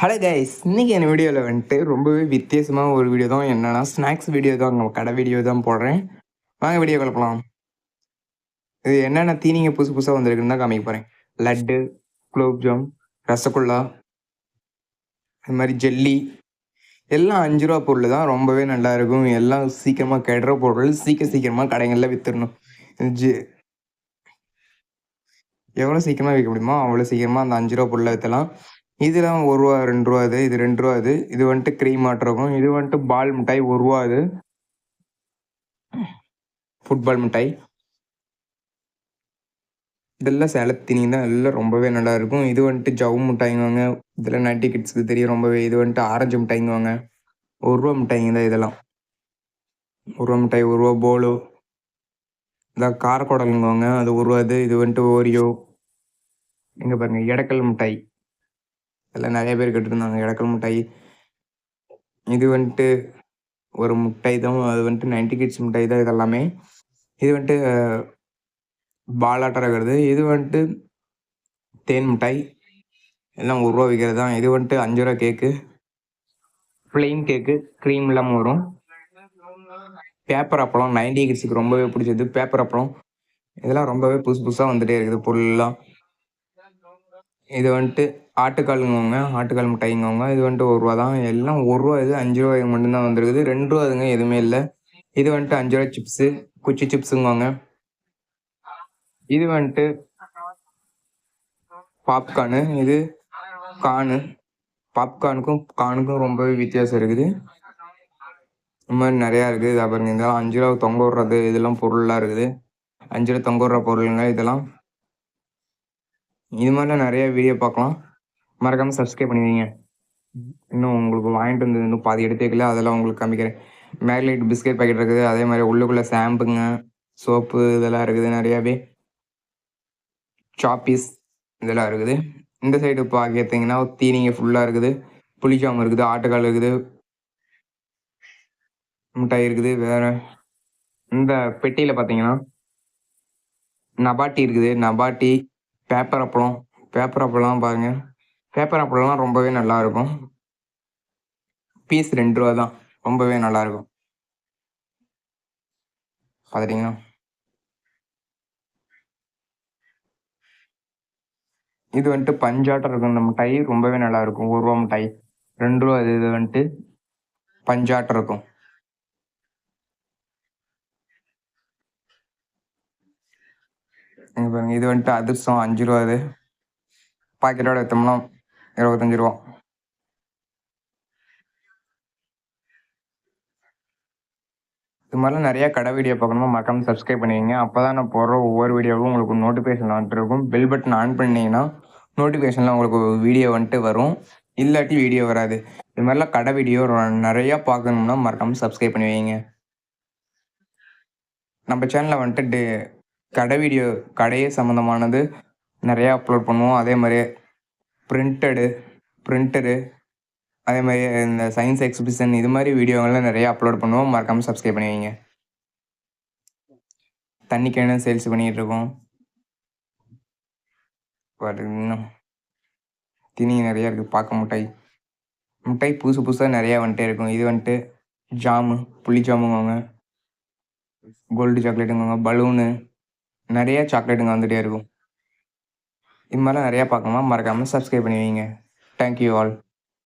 Hello guys இன்றைக்கி என் வீடியோவில் வந்துட்டு ரொம்பவே வித்தியாசமாக ஒரு வீடியோ தான் என்னென்னா ஸ்நாக்ஸ் வீடியோ தான் நம்ம கடை வீடியோ தான் போடுறேன். வாங்க வீடியோ கலப்பலாம் இது என்னென்ன தீனிங்க புதுசு புதுசாக வந்திருக்குன்னு தான் காமிக்க போகிறேன் லட்டு குலோப்ஜாம் ரசகுல்லா அது மாதிரி ஜெல்லி. எல்லாம் அஞ்சு ரூபா பொருள் தான் ரொம்பவே நல்லா இருக்கும். எல்லாம் சீக்கிரமாக கெடுற பொருள் சீக்கிரம் சீக்கிரமாக கடைகளில் விற்றுடணும் ஜி எவ்வளோ சீக்கிரமாக விற்க முடியுமோ அவ்வளோ சீக்கிரமாக அந்த அஞ்சு ரூபா பொருளை விற்றலாம் இதெல்லாம் ஒரு ரூபா ரெண்டு ரூபா இது இது ரெண்டு ரூபா இது. இது வந்துட்டு க்ரீம் ஆட்டிருக்கும் இது வந்துட்டு பால் மிட்டாய் ஒரு ரூபா இது. ஃபுட்பால் மிட்டாய். இதெல்லாம் சேலத்தினி தான் எல்லாம் ரொம்பவே நல்லா இருக்கும். இது வந்துட்டு ஜவு மிட்டாய்ங்குவாங்க. இதெல்லாம் நட்டி கிட்ஸுக்கு தெரியும் ரொம்பவே. இது வந்துட்டு ஆரஞ்சு மிட்டாய்ங்குவாங்க. ஒரு ரூபா மிட்டாய்ங்க தான் இதெல்லாம். ஒரு ரூபா மிட்டாய் ஒரு ரூபா போலோ இதான் காரக்குடலுங்குவாங்க. அது ஒரு ரூபா இது. இது வந்துட்டு ஓரியோ இங்கே பாருங்க இடக்கல் மிட்டாய். எல்லாம் நிறைய பேர் கேட்டுருந்தாங்க இடக்கல் மிட்டாய். இது வந்துட்டு ஒரு மிட்டாய் தான் அது வந்துட்டு நைன்டி கிட்ஸ் மிட்டாய் தான் இதெல்லாமே. இது வந்துட்டு பாலாட்டம் இருக்கிறது இது வந்துட்டு தேன் மிட்டாய் எல்லாம் ஒரு ரூபா விற்கிறது தான். இது வந்துட்டு அஞ்சு ரூபா கேக்கு ப்ளெயின் கேக்கு க்ரீம் இல்லாமல் வரும். பேப்பர் அப்பளம் நைன்டி கிட்ஸுக்கு ரொம்பவே பிடிச்சது. பேப்பர் அப்பளம் இதெல்லாம் ரொம்பவே புதுசு புதுசாக வந்துகிட்டே இருக்குது பொருள்லாம் இது வந்துட்டு ஆட்டுக்காலுங்கவங்க ஆட்டுக்கால் மிட்டாய்ங்கவங்க இது வந்துட்டு ஒரு ரூபா தான். எல்லாம் ஒரு ரூபா இது அஞ்சு ரூபாய்க்கு மட்டும்தான் வந்துருக்குது. ரெண்டு ரூபா அதுங்க எதுவுமே இல்லை. இது வந்துட்டு அஞ்சு ரூபா சிப்ஸு குச்சி சிப்ஸுங்குவாங்க. இது வந்துட்டு பாப்கார்னு இது கானு. பாப்கார்னுக்கும் கானுக்கும் ரொம்பவே வித்தியாசம் இருக்குது. இந்த மாதிரி நிறையா இருக்குது. இதாக பாருங்க இதெல்லாம் அஞ்சு ரூபா தொங்க விடுறது இதெல்லாம் பொருள்லாம் இருக்குது. அஞ்சு ரூபா தொங்க விடுற பொருளுங்க இதெல்லாம். இது மாதிரிலாம் நிறைய வீடியோ பார்க்கலாம். மறக்காமல் சப்ஸ்கிரைப் பண்ணிடுவீங்க இன்னும் உங்களுக்கு வாங்கிட்டு வந்தது இன்னும் பாதி எடுத்து வைக்கல அதெல்லாம் உங்களுக்கு காமிக்கிறேன். மேக்லைட் பிஸ்கெட் பாக்கெட் இருக்குது அதே மாதிரி உள்ளுக்குள்ளே ஷாம்புங்க சோப்பு இதெல்லாம் இருக்குது நிறையாவே. சாப்பீஸ் இதெல்லாம் இருக்குது. இந்த சைடு பார்த்தீங்கன்னா தீனிங்க ஃபுல்லாக இருக்குது. புளிச்சாம இருக்குது ஆட்டுக்கால் இருக்குது. மிட்டாய் இருக்குது வேற. இந்த பெட்டியில் பார்த்தீங்கன்னா நபாட்டி இருக்குது. நபாட்டி பேப்பர் அப்பளம். பேப்பர் அப்பளம்லாம் பாருங்கள் பேப்பர் அப்பளம்லாம் ரொம்பவே நல்லா இருக்கும். பீஸ் ரெண்டு ரூபா தான். ரொம்பவே நல்லா இருக்கும். பார்த்துட்டிங்கன்னா இது வந்துட்டு பஞ்சாட்டம் இருக்கும். இந்த மிட்டாய் ரொம்பவே நல்லா இருக்கும். ஒரு ரூபா மிட்டாய் ரெண்டு ரூபா இது இது வந்துட்டு பஞ்சாட்டம் இருக்கும். பாருங்க. இது வந்துட்டு அதிர்சம் அஞ்சு ரூபா இது. பாக்கெட்டோட எடுத்தோம்னா இருபத்தஞ்சு ரூபா இது மாதிரிலாம் நிறையா கடை வீடியோ பார்க்கணுமா? மறக்காம சப்ஸ்கிரைப் பண்ணுவீங்க அப்போ தான் நான் போடுற ஒவ்வொரு வீடியோவும் உங்களுக்கு நோட்டிஃபிகேஷன் வந்துட்டு பெல் பட்டன் ஆன் பண்ணிங்கன்னா நோட்டிஃபிகேஷனில் உங்களுக்கு வீடியோ வந்துட்டு வரும். இல்லாட்டி வீடியோ வராது. இது மாதிரிலாம் கடை வீடியோ நிறையா பார்க்கணும்னா மறக்காமல் சப்ஸ்கிரைப் பண்ணி வைங்க. நம்ம சேனலில் வந்துட்டு டே கடை வீடியோ கடையே சம்மந்தமானது நிறையா அப்லோட் பண்ணுவோம். அதே மாதிரி பிரிண்டடு பிரிண்டரு அதே மாதிரி இந்த சயின்ஸ் எக்ஸிபிஷன் இது மாதிரி வீடியோங்கள்லாம் நிறையா அப்லோட் பண்ணுவோம். மறக்காமல் சப்ஸ்கிரைப் பண்ணி வைங்க தண்ணி கேனு சேல்ஸ் பண்ணிகிட்டு இருக்கோம் இன்னும் திணிங்க நிறையா இருக்குது பார்க்க மிட்டாய். மிட்டாய் புதுசு புதுசாக நிறையா வந்துட்டே இருக்கும். இது வந்துட்டு ஜாமு புளி ஜாமுங்க கோல்டு சாக்லேட்டுங்க பலூனு நிறையா சாக்லேட்டுங்க வந்துகிட்டே இருக்கும். இது மாதிரிலாம் நிறையா பார்க்கணுமா? மறக்காமல் சப்ஸ்கிரைப் பண்ணி வைங்க தேங்க்யூ ஆல்